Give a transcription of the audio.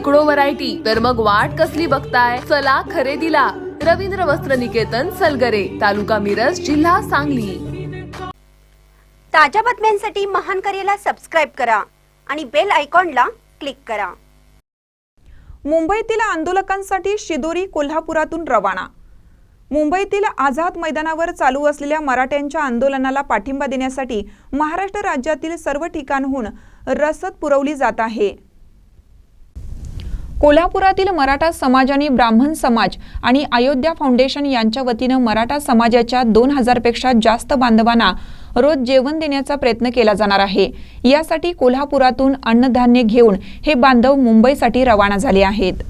शेकडो व्हरायटी तर मग वाट कसली बघताय? चला खरेदीला. रवींद्र वस्त्र निकेतन सलगरे तालुका मिरज जिल्हा सांगली. ताज्या बातम्यांसाठी महान करेला सबस्क्राईब करा आणि बेल आयकॉनला क्लिक करा. मुंबईतील आंदोलकांसाठी शिदोरी कोल्हापुरातून रवाना. मुंबईतील आझाद मैदानावर चालू असलेल्या मराठ्यांच्या आंदोलनाला पाठिंबा देण्यासाठी महाराष्ट्र राज्यातील सर्व ठिकाणहून रसद पुरवली जात आहे. कोल्हापुरातील मराठा समाज आणि ब्राह्मण समाज आणि अयोध्या फाउंडेशन यांच्या वतीनं मराठा समाजाच्या दोन हजारपेक्षा जास्त बांधवांना रोज जेवण देण्याचा प्रयत्न केला जाणार आहे. यासाठी कोल्हापुरातून अन्नधान्य घेऊन हे बांधव मुंबईसाठी रवाना झाले आहेत.